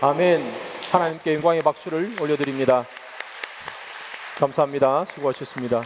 아멘. 하나님께 영광의 박수를 올려드립니다. 감사합니다. 수고하셨습니다.